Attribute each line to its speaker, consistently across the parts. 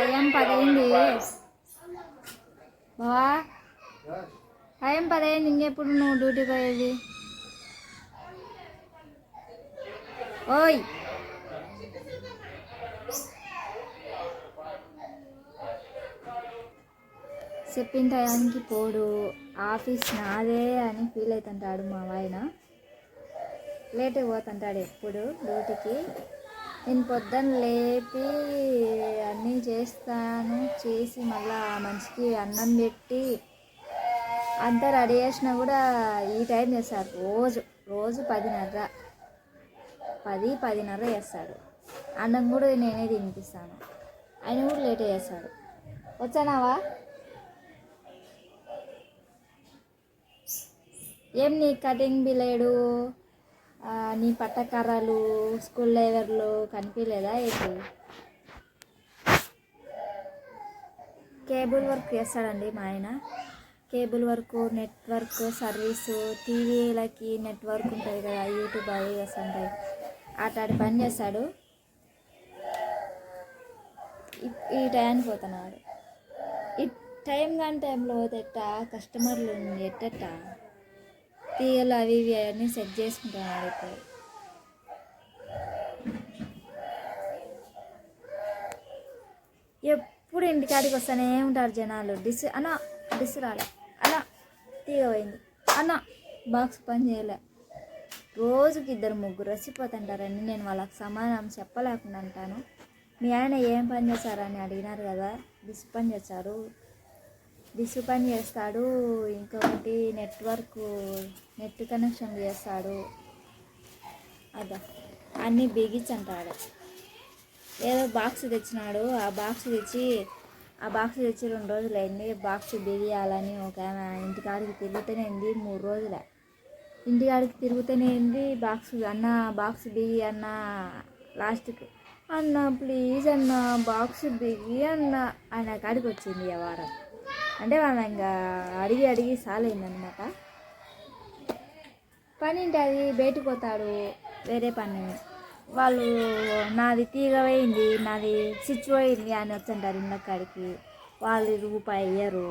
Speaker 1: Time పదైంది బావా? Time పదైంది ఇంకెప్పుడు నువ్వు డ్యూటీ పోయేది? ఓయ్! చెప్పిన టయానికి పోడు. ఆఫీస్ నాదే అని ఫీల్ అవుతుంటాడు మా ఆయన. లేట్గా పోతుంటాడు ఎప్పుడు డ్యూటీకి నేను పొద్దున్న లేపి అన్నీ చేస్తాను చేసి మళ్ళీ ఆ మనిషికి అన్నం పెట్టి అంతా రెడీ చేసినా కూడా ఈ టైం చేస్తారు. రోజు రోజు పదిన్నర పది పదిన్నర చేస్తాడు అన్నం కూడా నేనే తినిపిస్తాను. ఆయన కూడా లేట్ చేస్తాడు వచ్చానావా? ఏం నీ కటింగ్ బిలేడు? నీ పట్టకర్రలు స్కూల్ లేవర్లు కనిపించలేదా ఏంటి? కేబుల్ వర్క్ చేస్తాడండి మా ఆయన. కేబుల్ వర్క్ నెట్వర్క్ సర్వీసు టీవీలకి నెట్వర్క్ ఉంటుంది కదా యూట్యూబ్ అవి వస్తుంటాయి అట్లాంటి పని చేస్తాడు. ఈ- టైంకి పోతున్నాడు. ఈ టైం కాని టైంలో పోతే ఎట్టా? కస్టమర్లు ఎట్టట్టా? తీగలు అవి ఇవి అవన్నీ సెట్ చేసుకుంటున్నాడు ఇప్పుడు. ఎప్పుడు ఇంటికాడికి వస్తానే ఉంటారు జనాలు. డిస్ అన్న డిస్ రాలే. అన్న తీగ పోయింది. అన్న బాక్స్ పని చేయలే. రోజుకి ఇద్దరు ముగ్గురు రసిపోతుంటారని నేను వాళ్ళకి సమాధానం చెప్పలేకుండా అంటాను మీ ఆయన ఏం పని చేశారని అడిగినారు కదా. డిస్ పని చేశారు. డిస్ పని చేస్తాడు ఇంకొకటి నెట్వర్క్ నెట్ కనెక్షన్ చేస్తాడు. అదా. అన్నీ బిగించంటాడు ఏదో బాక్స్ తెచ్చినాడు. ఆ బాక్స్ తెచ్చి ఆ బాక్స్ తెచ్చి రెండు రోజులు అయింది బాక్స్ బిగియాలని ఒక ఇంటికాడికి తిరుగుతూనే ఉంది మూడు రోజులే. ఇంటికాడికి తిరుగుతూనే ఉంది. బాక్స్ అన్న బాక్స్ బిగి అన్న లాస్ట్కి అన్న ప్లీజ్ అన్న బాక్స్ బిగి అన్న ఆయన కాడికి వచ్చింది ఆ వారం. అంటే వాళ్ళ ఇంకా అడిగి అడిగి సాలైందనమాట పని అది బయటకు పోతాడు వేరే పని. వాళ్ళు నాది తీగ పోయింది నాది స్విచ్ పోయింది అని వచ్చంటారు ఇళ్ళ వాళ్ళు రూపాయి ఇయ్యరు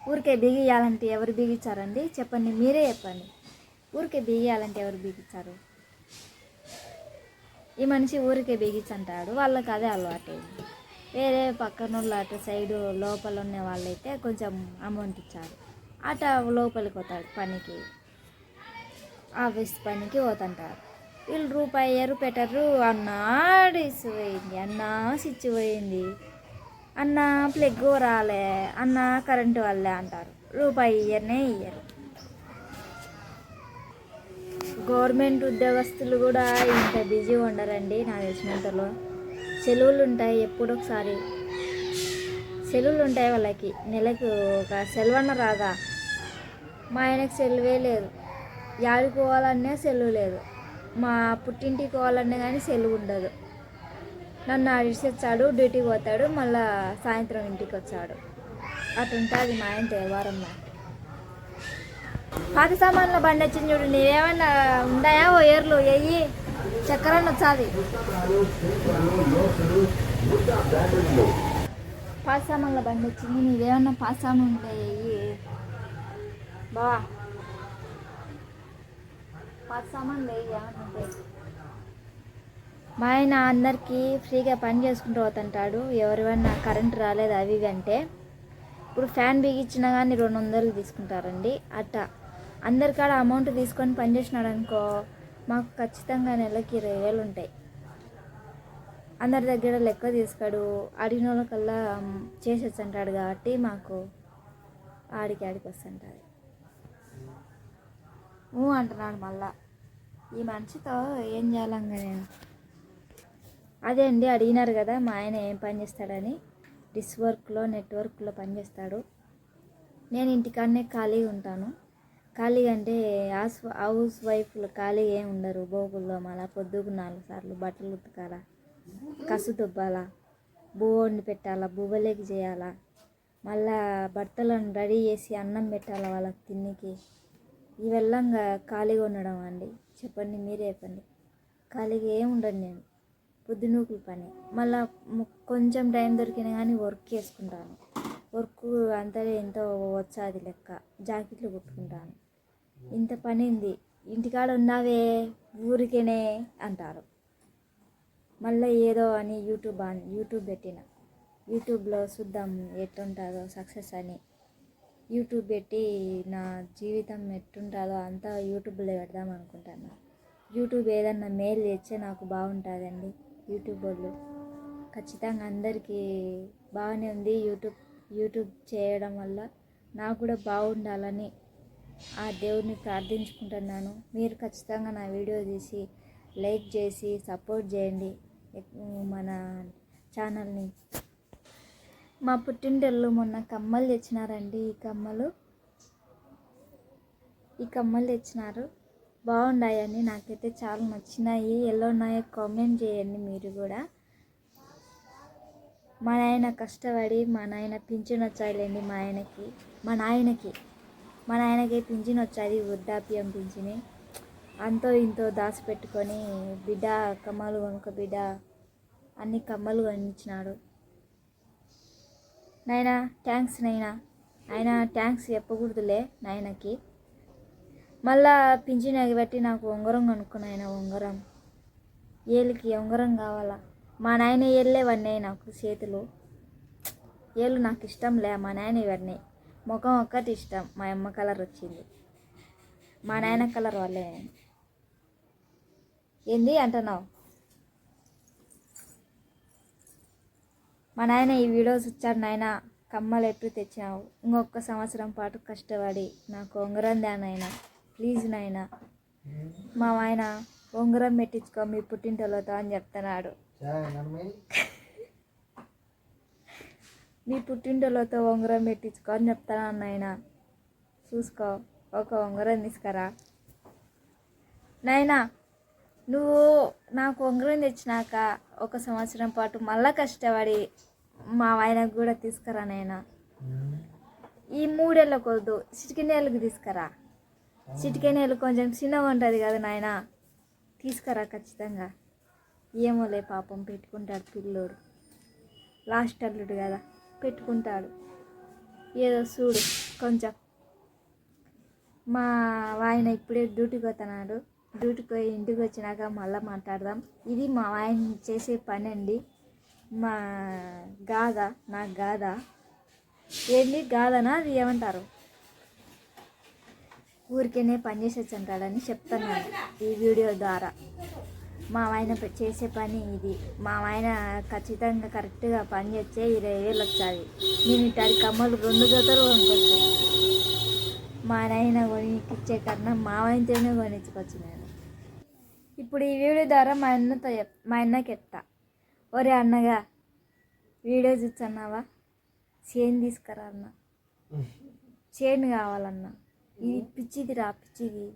Speaker 1: ఊరికే బిగియాలంటే ఎవరు బిగించారండి చెప్పండి మీరే చెప్పండి. ఊరికే బిగియాలంటే ఎవరు బిగించారు ఈ మనిషి ఊరికే బిగించంటాడు వాళ్ళకి అదే అలవాటు వేరే పక్కన వాళ్ళు అటు సైడు లోపల ఉన్న వాళ్ళైతే కొంచెం అమౌంట్ ఇచ్చారు. అట లోపలికి పోతాడు పనికి. ఆఫీస్ పనికి పోతుంటారు. వీళ్ళు రూపాయి ఎరు పెట్టరు. అన్న డిస్ పోయింది అన్న స్విచ్ పోయింది అన్న ప్లగ్ రాలే. అన్న కరెంటు వల్లే అంటారు. రూపాయి ఇయ్యనే ఇయ్యరు. గవర్నమెంట్ ఉద్యోగస్తులు కూడా ఇంత బిజీ ఉండరండి నా తెలిసినంతలో సెలవులు ఉంటాయి ఎప్పుడొకసారి. సెలవులు ఉంటాయి వాళ్ళకి. నెలకు ఒక సెలవన్న రాదా? మా ఆయనకు సెలవే లేదు. యాడికి పోవాలన్నా సెలవు లేదు. మా పుట్టింటికి పోవాలన్నా కానీ సెలవు ఉండదు నన్ను ఆడిసొచ్చాడు డ్యూటీకి పోతాడు మళ్ళా సాయంత్రం ఇంటికి వచ్చాడు అటుంటుంది మా ఆయన వ్యవహారంలో పాత సామాన్ల బండి వచ్చింది చూడు నీవేమన్నా ఉన్నాయా ఓ ఏర్లు ఎయ్యి చక్కెరన్న వచ్చాది. పాస్ సామాన్ల బండి వచ్చింది. నీదేమన్నా పాస్ సామాన్ ఉంటాయి బా. పాస్ సామాన్లు ఏమన్నా ఉంటాయి మా ఆయన అందరికీ ఫ్రీగా పని చేసుకుంటూ పోతుంటాడు. ఎవరివన్నా కరెంట్ రాలేదు అవి ఇవి అంటే. ఇప్పుడు ఫ్యాన్ బిగించినా కానీ రెండు వందలు తీసుకుంటారండి. అట్టా. అందరికాడ అమౌంట్ తీసుకొని పని చేసినాడు అనుకో మాకు ఖచ్చితంగా నెలకి ఇరవై వేలు ఉంటాయి. అందరి దగ్గర లెక్క తీసుకోడు అడిగిన వాళ్ళకల్లా చేసేసి అంటాడు కాబట్టి మాకు ఆడికి ఆడికి వస్తుంటుంది. ఊ అంటున్నాడు మళ్ళా. ఈ మనిషితో ఏం చేయాలంగా నేను? అదే అండి అడిగినారు కదా మా ఆయన ఏం పని చేస్తాడని. డిస్ వర్క్లో నెట్వర్క్లో పనిచేస్తాడు నేను ఇంటికాడనే ఖాళీగా ఉంటాను. ఖాళీగా అంటే హౌస్ హౌస్ వైఫ్లు ఖాళీగా ఏం ఉండరు. బోగుల్లో మళ్ళా పొద్దుకు నాలుగు సార్లు బట్టలు ఉతకాలా కసు దుబ్బాలా బువ్వండి పెట్టాలా బువ్వలేకి చేయాలా మళ్ళా బట్టలను రెడీ చేసి అన్నం పెట్టాలా వాళ్ళకి తిన్నికి. ఇవెల్లంగా ఖాళీగా ఉండడం అండి. చెప్పండి మీరే చెప్పండి. ఖాళీగా ఏం ఉండను నేను. పొద్దునూకులు పని. మళ్ళా కొంచెం టైం దొరికినా కానీ వర్క్ చేసుకుంటాను. వర్క్ అంతా ఎంతో వచ్చాది లెక్క. జాకెట్లు కుట్టుకుంటాను. ఇంత పని ఉంది ఇంటికాడ ఉన్నావే ఊరికేనే అంటారు. మళ్ళీ ఏదో అని యూట్యూబ్ ఆన్ యూట్యూబ్ పెట్టిన. యూట్యూబ్లో చూద్దాం ఎట్లుంటుందో సక్సెస్ అని. యూట్యూబ్ పెట్టి నా జీవితం ఎట్టుంటుందో అంతా యూట్యూబ్లో పెడదాం అనుకుంటాను యూట్యూబ్ ఏదన్నా మేలు తెచ్చే నాకు బాగుంటుందండి యూట్యూబ్ వాళ్ళు. ఖచ్చితంగా అందరికీ బాగానే ఉంది యూట్యూబ్ యూట్యూబ్ చేయడం వల్ల నాకు కూడా బాగుండాలని ఆ దేవుడిని ప్రార్థించుకుంటున్నాను. మీరు ఖచ్చితంగా నా వీడియో తీసి లైక్ చేసి సపోర్ట్ చేయండి. మన ఛానల్ని. మా పుట్టింటోళ్ళు మొన్న కమ్మలు తెచ్చినారండి ఈ కమ్మలు. ఈ కమ్మలు తెచ్చినారు. బాగున్నాయని నాకైతే చాలా నచ్చినాయి. ఎలా ఉన్నాయో కామెంట్ చేయండి మీరు కూడా. మా నాయన కష్టపడి మా నాయన పింఛన్ వచ్చాయిలేండి మా ఆయనకి మా నాయనకి. మా నాయనకి పింఛన్ వచ్చేది వృద్ధాప్యం పింఛని. అంతో ఇంతో దాచిపెట్టుకొని బిడ్డ కమ్మలు కొనుక బిడ్డ అన్ని కమ్మలు కొనిచ్చినాడు. నాయనా థ్యాంక్స్ నాయనా. ఆయన థ్యాంక్స్ చెప్పకూడదులే నాయనకి. మళ్ళా పింఛన్ ఎగబెట్టి నాకు ఉంగరం కనుక్కున్నాయన ఉంగరం. ఏళ్ళకి ఉంగరం కావాలా? మా నాయన ఏళ్ళే వన్నాయి నాకు చేతులు. ఏళ్ళు నాకు ఇష్టం లే మా నాయన ఇవన్నీ ముఖం ఒక్కటి ఇష్టం మా అమ్మ కలర్ వచ్చింది. మా నాయన కలర్ వల్లే ఏంది అంటున్నావు? మా నాయన ఈ వీడియోస్ ఇచ్చాడు నాయన. కమ్మలు ఎప్పుడు తెచ్చినావు? ఇంకొక సంవత్సరం పాటు కష్టపడి నాకు ఉంగరం దా నాయన. ప్లీజ్ నాయన. మా ఆయన ఉంగరం పెట్టించుకో మీ పుట్టింటోళ్ళతో అని చెప్తున్నాడు. నీ పుట్టిండలతో ఉంగరం పెట్టించుకో అని చెప్తాను నాయన చూసుకో ఒక ఉంగరం తీసుకురా. నాయనా నువ్వు నాకు ఉంగరం తెచ్చినాక ఒక సంవత్సరం పాటు మళ్ళా కష్టపడి మా ఆయనకు కూడా తీసుకురా నాయనా. ఈ మూడేళ్ళకు వద్దు చిటికెనేళ్ళకి తీసుకురా. చిటికెనేళ్ళు కొంచెం చిన్నగా ఉంటుంది కదా నాయన. తీసుకురా ఖచ్చితంగా. ఏమోలే పాపం పెట్టుకుంటాడు పిల్లోడు. లాస్ట్ అల్లుడు కదా. పెట్టుకుంటాడు. ఏదో చూడు కొంచెం. మా ఆయన ఇప్పుడే డ్యూటీకి పోతున్నాడు. డ్యూటీకి పోయి ఇంటికి వచ్చినాక మళ్ళీ మాట్లాడదాం. ఇది మా ఆయన చేసే పని అండి మా గాథ నా గాథ ఏంది గాథనా అది ఏమంటారు? ఊరికేనే పని చేసేసి అంటాడని చెప్తున్నాను ఈ వీడియో ద్వారా. మా ఆయన చేసే పని ఇది. మా ఆయన ఖచ్చితంగా కరెక్ట్గా పని చేస్తే ఇరవై వేలు వచ్చాది నేను ఇటాడి కమ్మలు రెండు జతలు కొనుక్కొచ్చు మా నాయన కొనిచ్చే కన్నా మా ఆయనతోనే కొనిచ్చుకోవచ్చు నేను. ఇప్పుడు ఈ వీడియో ద్వారా మా అన్నతో మా అన్నకి చెప్తా. ఒరే అన్నగా వీడియో చూస్తున్నావా? చేను తీసుకురా అన్న. చేను కావాలన్నా. ఇది పిచ్చిది రా పిచ్చిది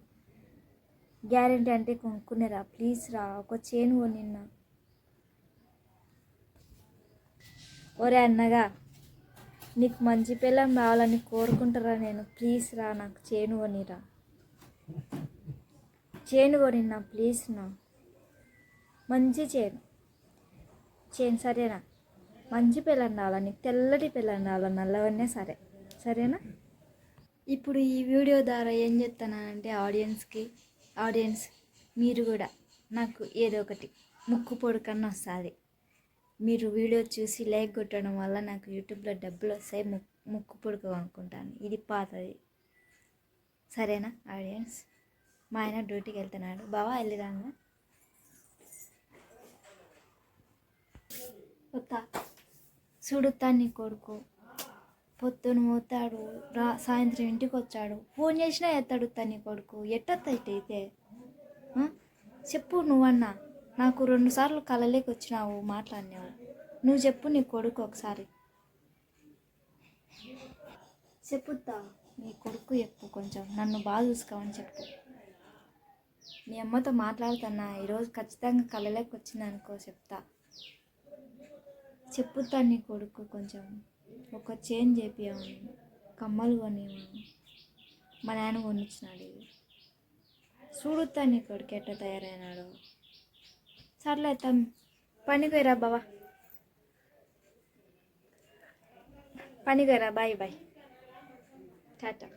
Speaker 1: గ్యారెంటీ అంటే కొనుక్కునేరా? ప్లీజ్ రా ఒక చేను కొనిన్నా ఒరే అన్నగా నీకు మంచి పిల్లం రావాలని కోరుకుంటారా నేను. ప్లీజ్ రా నాకు చేను కొనిరా. చేను కొనిన్నా ప్లీజ్ నా. మంచి చేను. చేను సరేనా? మంచి పిల్లని రావాలా? నీకు తెల్లటి పిల్లని రావాలా? నల్లవన్నే సరే. సరేనా? ఇప్పుడు ఈ వీడియో ద్వారా ఏం చెప్తానంటే ఆడియన్స్కి ఆడియన్స్ మీరు కూడా నాకు ఏదో ఒకటి ముక్కు పొడి కన్నా వస్తుంది. మీరు వీడియో చూసి లైక్ కొట్టడం వల్ల నాకు యూట్యూబ్లో డబ్బులు వస్తాయి ముక్ ముక్కు పొడుకు అనుకుంటాను ఇది పాతది. సరేనా ఆడియన్స్? మా ఆయన డ్యూటీకి వెళ్తున్నాడు. బావా వెళ్ళిరాంగా వస్తా చూడుతా నీ కొడుకు. పొద్దున పోతాడు రా సాయంత్రం ఇంటికి వచ్చాడు. ఫోన్ చేసినా ఎత్తాడు నీ కొడుకు. ఎట్టయితే చెప్పు నువ్వన్నా. నాకు రెండు సార్లు కలలేకి వచ్చినావు మాట్లాడినావు. నువ్వు చెప్పు నీ కొడుకు ఒకసారి. చెప్పుతా. నీ కొడుకు చెప్పు కొంచెం. నన్ను బాగా చూసుకోమని చెప్పు. మీ అమ్మతో మాట్లాడుతున్నా. ఈరోజు ఖచ్చితంగా కలలేకి వచ్చిందనుకో చెప్తా. చెప్పుతా నీ కొడుకు కొంచెం. ఒక చేంజ్ చేపియాము కమ్మలు కొనివ్వను మా నాన్న కొనిచ్చినాడు చూడు తను ఇక్కడికి ఎట్ట తయారైనాడు. సర్లే తమ్ పనికిరా బావా. పనికిరా బాయ్ బాయ్. టాటా.